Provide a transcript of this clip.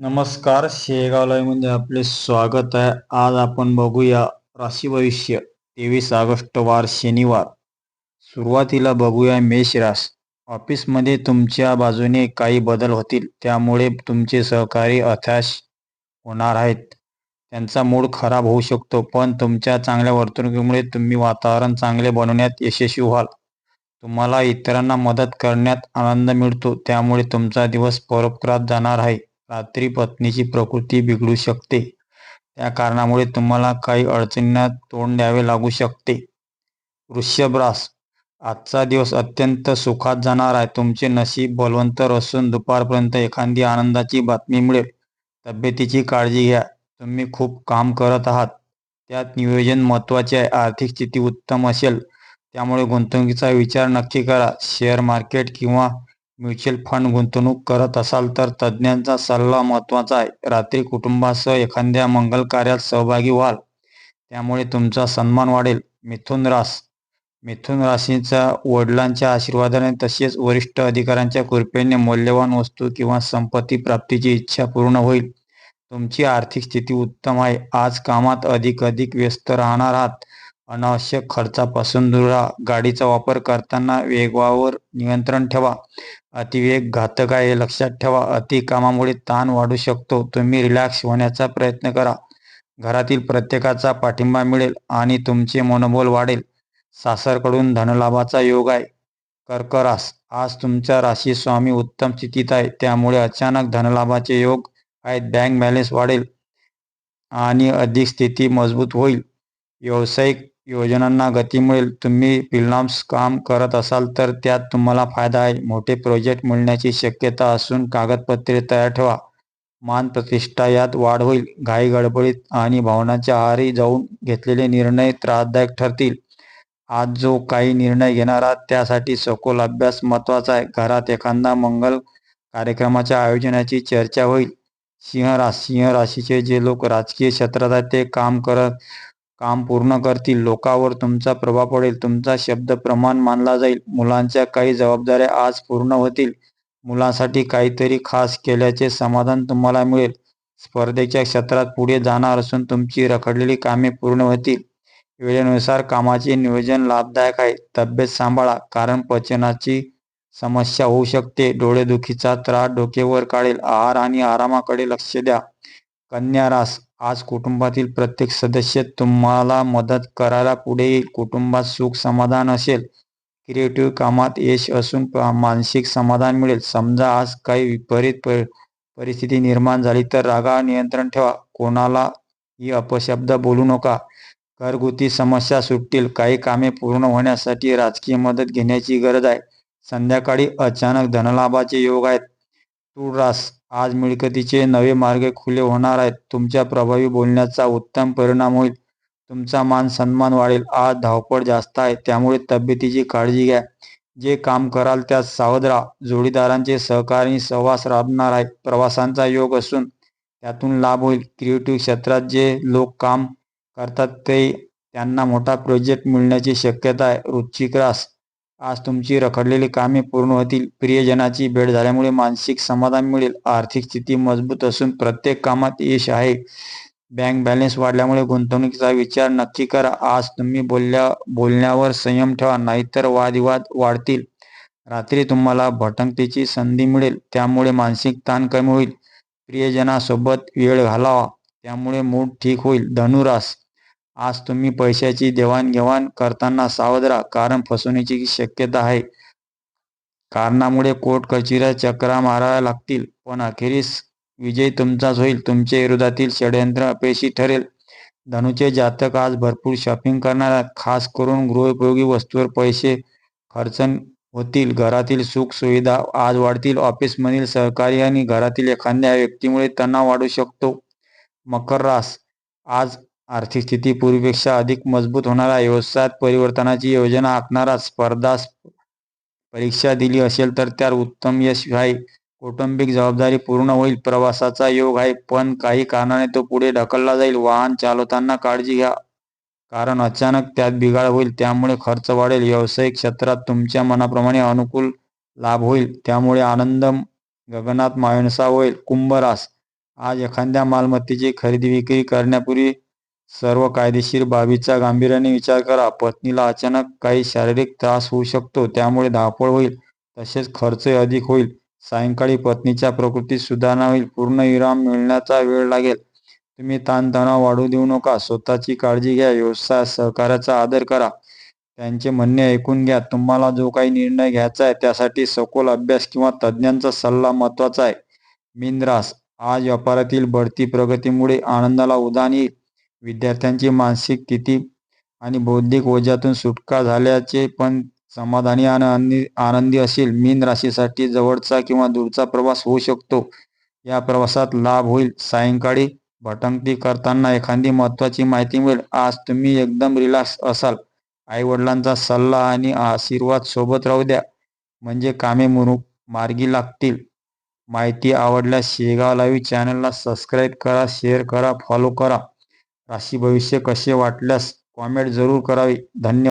नमस्कार शेगाव आपले स्वागत आहे. आज आपण बघूया राशी भविष्य तेवीस ऑगस्ट वार शनिवार. सुरुवातीला बघूया मेष रास ऑफिसमध्ये तुमच्या बाजूने काही बदल होतील त्यामुळे तुमचे सहकारी अथाश होणार आहेत. त्यांचा मूड खराब होऊ शकतो पण तुमच्या चांगल्या वर्तणुकीमुळे तुम्ही वातावरण चांगले बनवण्यात यशस्वी व्हाल. तुम्हाला इतरांना मदत करण्यात आनंद मिळतो त्यामुळे तुमचा दिवस परोपकारात जाणार आहे. रात्री पत्नीची प्रकृती बिघडू शकते. त्या कारणामुळे तुम्हाला काही अडचणींना तोंड द्यावे लागू शकते. वृषभ रास आजचा दिवस अत्यंत सुखात जाणार आहे. तुमचे नशीब बलवंतर असून दुपारपर्यंत एखादी आनंदाची बातमी मिळेल. तब्येतीची काळजी घ्या. तुम्ही खूप काम करत आहात. त्यात नियोजन महत्त्वाचे आहे. आर्थिक स्थिती उत्तम असेल. त्यामुळे गुंतवणुकीचा विचार नक्की करा. शेअर मार्केट किंवा म्युच्युअल फंड गुंतवणूक करत असाल तर तज्ज्ञांचा सल्ला महत्त्वाचा आहे. रात्री कुटुंबासह एखाद्या मंगल कार्यात सहभागी व्हाल. त्यामुळे तुमचा सन्मान वाढेल. मिथुन रास मिथुन राशीच्या वडिलांच्या आशीर्वादाने तसेच वरिष्ठ अधिकाऱ्यांच्या कृपेने मौल्यवान वस्तू किंवा संपत्ती प्राप्तीची इच्छा पूर्ण होईल. तुमची आर्थिक स्थिती उत्तम आहे. आज कामात अधिक अधिक व्यस्त राहणार आहात. अनावश्यक खर्चापासून दूर राहा गाडीचा वापर करताना वेगावर नियंत्रण ठेवा. अतिवेग घातक आहे लक्षात ठेवा. अति कामामुळे ताण वाढू शकतो. तुम्ही रिलॅक्स होण्याचा प्रयत्न करा. घरातील प्रत्येकाचा पाठिंबा मिळेल आणि तुमचे मनोबल वाढेल. सासरकडून धनलाभाचा योग आहे. कर्करास आज तुमच्या राशी स्वामी उत्तम स्थितीत आहे. त्यामुळे अचानक धनलाभाचे योग आहेत. बँक बॅलन्स वाढेल आणि अधिक स्थिती मजबूत होईल. व्यावसायिक योजनांना गती मिळेल. तुम्ही फिल्म्स काम करत असाल तर त्यात तुम्हाला फायदा आहे. मोठे प्रोजेक्ट मिळण्याची शक्यता असून कागदपत्रे तयार ठेवा. मान प्रतिष्ठा यात वाढ होईल. घाई गडबडीत आणि भावनाच्या आहारी जाऊन घेतलेले निर्णय त्रासदायक ठरतील. आज जो काही निर्णय घेणार आहात त्यासाठी सखोल अभ्यास महत्त्वाचा आहे. घरात एखादा मंगल कार्यक्रमाच्या आयोजनाची चर्चा होईल. सिंह राशी सिंह राशीचे जे लोक राजकीय क्षेत्रात आहेत ते काम करत काम पूर्ण करतील. लोकांवर तुमचा प्रभाव पडेल. तुमचा शब्द प्रमाण मानला जाईल. मुलांच्या काही जबाबदाऱ्या आज पूर्ण होतील. मुलांसाठी काहीतरी खास केल्याचे समाधान तुम्हाला मिळेल. स्पर्धेच्या क्षेत्रात पुढे जाणार असून तुमची रखडलेली कामे पूर्ण होतील. वेळेनुसार कामाचे नियोजन लाभदायक आहे. तब्येत सांभाळा कारण पचनाची समस्या होऊ शकते. डोळेदुखीचा त्रास डोकेवर काढेल. आहार आणि आरामाकडे लक्ष द्या. कन्या रास आज कुटुंबातील प्रत्येक सदस्य तुम्हाला मदत करायला पुढे येईल कुटुंबात सुख समाधान असेल. क्रिएटिव्ह कामात यश असून मानसिक समाधान मिळेल. समजा आज काही विपरीत परिस्थिती निर्माण झाली तर रागा नियंत्रण ठेवा. कोणाला ही अपशब्द बोलू नका. घरगुती समस्या सुटतील. काही कामे पूर्ण होण्यासाठी राजकीय मदत घेण्याची गरज आहे. संध्याकाळी अचानक धनलाभाचे योग आहेत. तुळरास आज मिळकतीचे नवे मार्ग खुले होणार आहेत. तुमच्या प्रभावी बोलण्याचा उत्तम परिणाम होईल. तुमचा मान सन्मान वाढेल. आज धावपळ जास्त आहे. त्यामुळे तब्येतीची काळजी घ्या. जे काम कराल त्यात सावध राहा. जोडीदारांचे सहकारी सहवास राबणार आहे. प्रवासांचा योग असून त्यातून लाभ होईल. क्रिएटिव्ह क्षेत्रात जे लोक काम करतात ते त्यांना मोठा प्रोजेक्ट मिळण्याची शक्यता आहे. रुचिक रास. आज तुमची रखडलेली कामे पूर्ण होतील. प्रियजनाची भेट झाल्यामुळे मानसिक समाधान मिळेल. आर्थिक स्थिती मजबूत असून प्रत्येक कामात यश आहे. बँक बॅलन्स वाढल्यामुळे गुंतवणुकीचा विचार नक्की करा. आज तुम्ही बोलल्या बोलण्यावर संयम ठेवा नाहीतर वादविवाद वाढतील. रात्री तुम्हाला भटंगतेची संधी मिळेल. त्यामुळे मानसिक ताण कमी होईल. प्रियजनासोबत वेळ घालावा. त्यामुळे मूड ठीक होईल. धनुरास आज तुम्ही पैशाची देवाणघेवाण करताना सावध राहा कारण फसवणुकीची शक्यता आहे. कारणामुळे कोर्ट कचेऱ्या चक्रा माराव्या लागतील. पण अखेरीस विजय तुमचाच होईल. तुमच्या विरोधातील षडयंत्र अपयशी ठरेल. धनुचे जातक आज भरपूर शॉपिंग करणार आहेत. खास करून गृहोपयोगी वस्तूवर पैसे खर्चन होतील. घरातील सुख सुविधा आज वाढतील. ऑफिसमधील सहकारी आणि घरातील एखाद्या व्यक्तीमुळे तणाव वाढू शकतो. मकर रास. आज आर्थिक स्थिती पूर्वीपेक्षा अधिक मजबूत होणारा व्यवसायात परिवर्तनाची योजना आखणारा स्पर्धा परीक्षा दिली असेल तर त्यात उत्तम यश आहे. कौटुंबिक जबाबदारी पूर्ण होईल. प्रवासाचा योग आहे पण काही कारणाने तो पुढे ढकलला जाईल. वाहन चालवताना काळजी घ्या. कारण अचानक त्यात बिघाड होईल. त्यामुळे खर्च वाढेल. व्यावसायिक क्षेत्रात तुमच्या मनाप्रमाणे अनुकूल लाभ होईल. त्यामुळे आनंद गगनात मायणसा होईल. कुंभरास आज एखाद्या मालमत्तेची खरेदी विक्री करण्यापूर्वी सर्व कायदेशीर बाबीचा गांभीर्याने विचार करा. पत्नीला अचानक काही शारीरिक त्रास होऊ शकतो त्यामुळे धावपळ होईल तसेच खर्चही अधिक होईल. सायंकाळी पत्नीच्या प्रकृतीत सुधारणा होईल पूर्ण विराम मिळण्याचा वेळ लागेल. तुम्ही ताणतणाव वाढू देऊ नका स्वतःची काळजी घ्या व्यवसाय सहकार्याचा आदर करा. त्यांचे म्हणणे ऐकून घ्या तुम्हाला जो काही निर्णय घ्यायचा आहे त्यासाठी सखोल अभ्यास किंवा तज्ज्ञांचा सल्ला महत्त्वाचा आहे. मिंद्रास आज व्यापारातील बढती प्रगतीमुळे आनंदाला उदान येईल. विद्यार्थ्यांची मानसिक स्थिती आणि बौद्धिक ओझ्यातून सुटका झाल्याचे पण समाधानी आणि आनंदी आनंदी असेल. मीन राशीसाठी जवळचा किंवा दूरचा प्रवास होऊ शकतो. या प्रवासात लाभ होईल. सायंकाळी भटंगती करताना एखादी महत्वाची माहिती मिळेल. आज तुम्ही एकदम रिलॅक्स असाल. आई वडिलांचा सल्ला आणि आशीर्वाद सोबत राहू द्या. म्हणजे कामे मुरु मार्गी लागतील. माहिती आवडल्यास शेगाव लाईव्ह चॅनलला सबस्क्राईब करा शेअर करा फॉलो करा. राशी भविष्य कसे वाटल्यास कॉमेंट जरूर करावे. धन्यवाद.